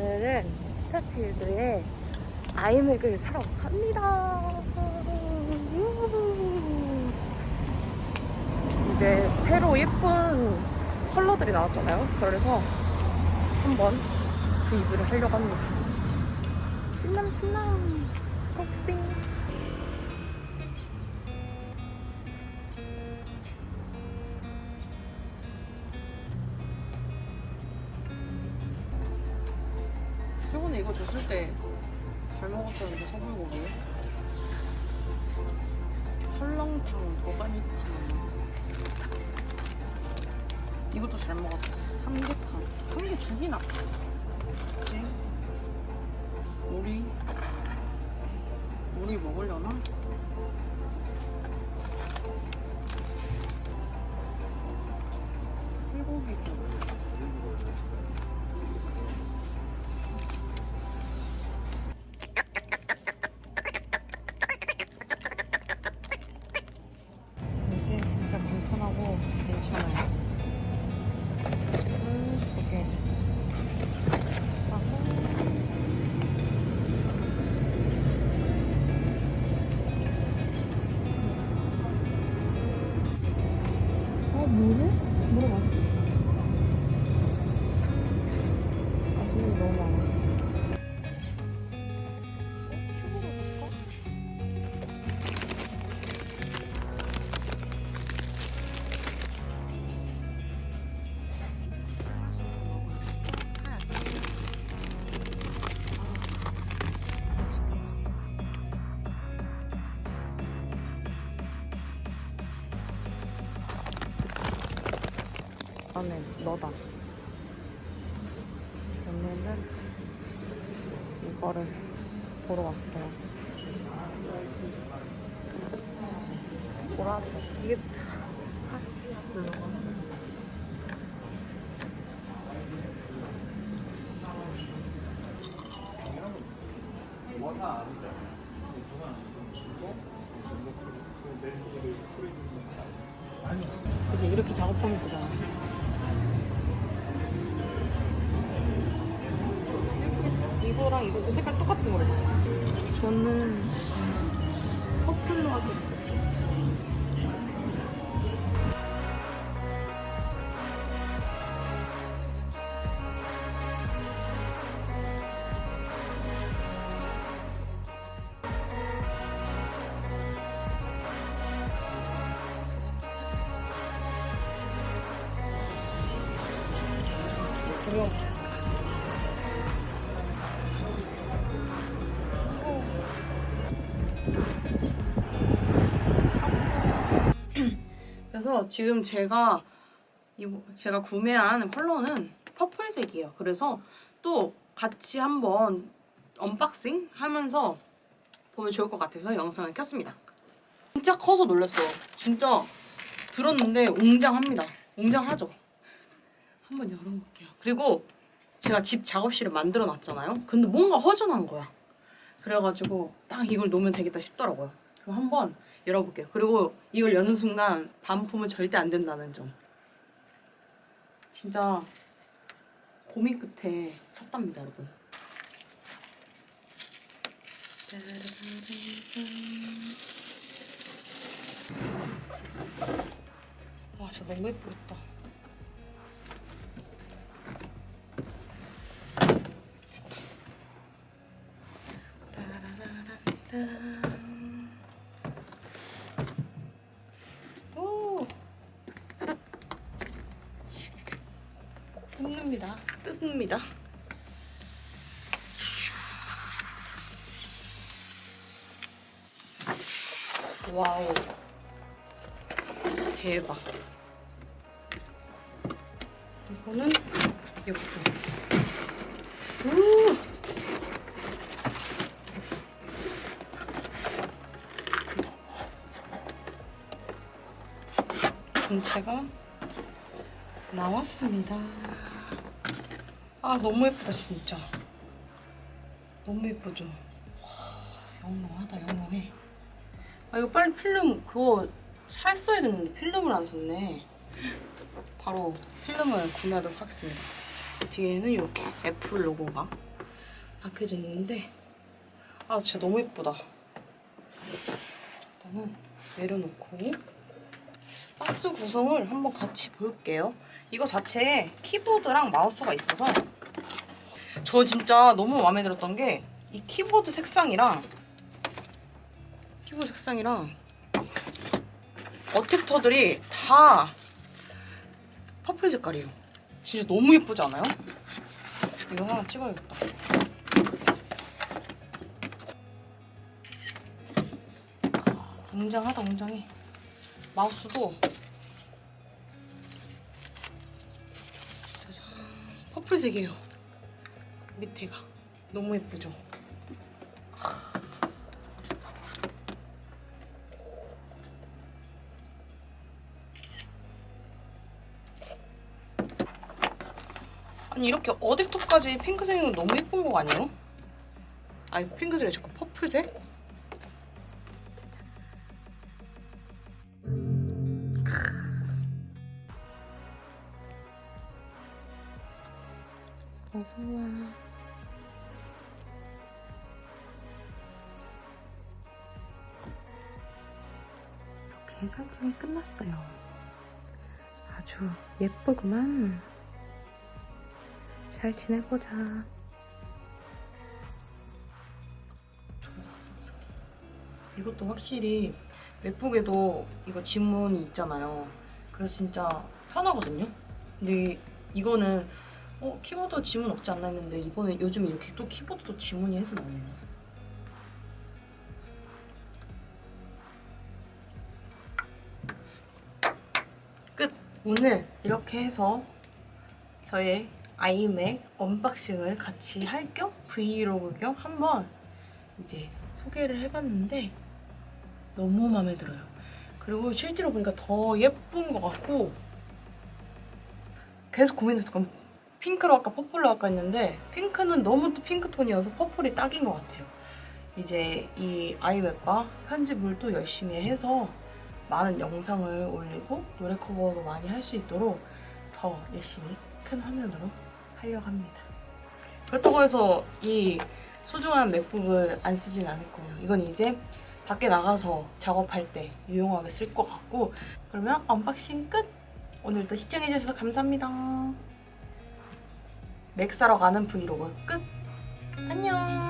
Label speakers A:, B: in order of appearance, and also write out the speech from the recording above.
A: 오늘은 스타필드에 아이맥을 사러 갑니다. 이제 새로 예쁜 컬러들이 나왔잖아요. 그래서 한번 구입을 하려고 합니다. 신남 신남 복싱. 이거 줬을 때 잘 먹었었는데 소불고기. 설렁탕 도가니탕. 이것도 잘 먹었어. 삼계탕. 삼계 죽이나? 그치? 이거는 너다. 오늘은 이거를 보러 왔어요. 보라색. 이게 아, 블루가. 이제 이렇게 작업하면 되잖아. 이거랑 이것도 색깔 똑같은 거래. 저는 퍼플로 하겠어요. 그래서 지금 제가 이거 제가 구매한 컬러는 퍼플색이에요. 그래서 또 같이 한번 언박싱 하면서 보면 좋을 것 같아서 영상을 켰습니다. 진짜 커서 놀랐어. 진짜 들었는데 웅장합니다. 웅장하죠? 한번 열어볼게요. 그리고 제가 집 작업실을 만들어 놨잖아요. 근데 뭔가 허전한 거야. 그래가지고 딱 이걸 놓으면 되겠다 싶더라고요. 그럼 한번 열어볼게요. 그리고 이걸 여는 순간 반품은 절대 안 된다는 점. 진짜 고민 끝에 샀답니다, 여러분. 와, 진짜 너무 예쁘겠다. 오 뜯습니다. 뜯습니다. 와우. 대박. 이거는 예쁘 오 전체가 나왔습니다. 아 너무 예쁘다 진짜. 너무 예쁘죠. 와, 영롱하다 영롱해. 아 이거 빨리 필름 그거 샀어야 됐는데 필름을 안 샀네. 바로 필름을 구매하도록 하겠습니다. 뒤에는 이렇게 애플 로고가 박혀져 있는데 아 진짜 너무 예쁘다. 일단은 내려놓고 박스 구성을 한번 같이 볼게요. 이거 자체에 키보드랑 마우스가 있어서 저 진짜 너무 마음에 들었던 게 이 키보드 색상이랑 키보드 색상이랑 어댑터들이 다 퍼플 색깔이에요. 진짜 너무 예쁘지 않아요? 이거 하나 찍어야겠다. 웅장하다 웅장해. 마우스도 퍼플색이에요. 밑에가 너무 예쁘죠? 아니 이렇게 어댑터까지 핑크색이면 너무 예쁜 거 아니에요? 아니 핑크색이 자꾸 퍼플색? 어서와. 이렇게 설정이 끝났어요. 아주 예쁘구만. 잘 지내보자. 이것도 확실히 맥북에도 이거 지문이 있잖아요. 그래서 진짜 편하거든요. 근데 이거는 어 키보드 지문 없지 않나 했는데 이번에 요즘 이렇게 또 키보드도 지문이 해서 나오네요. 끝. 오늘 이렇게 해서 저의 아이맥 언박싱을 같이 할 겸 브이로그 겸 한번 이제 소개를 해봤는데 너무 마음에 들어요. 그리고 실제로 보니까 더 예쁜 것 같고 계속 고민했었거든. 핑크로 할까 퍼플로 할까 했는데 핑크는 너무 또 핑크톤이어서 퍼플이 딱인 것 같아요. 이제 이 아이맥과 편집을 또 열심히 해서 많은 영상을 올리고 노래 커버도 많이 할 수 있도록 더 열심히 큰 화면으로 하려고 합니다. 그렇다고 해서 이 소중한 맥북을 안 쓰진 않을 거예요. 이건 이제 밖에 나가서 작업할 때 유용하게 쓸 것 같고 그러면 언박싱 끝! 오늘도 시청해주셔서 감사합니다. 맥 사러 가는 브이로그 끝! 안녕!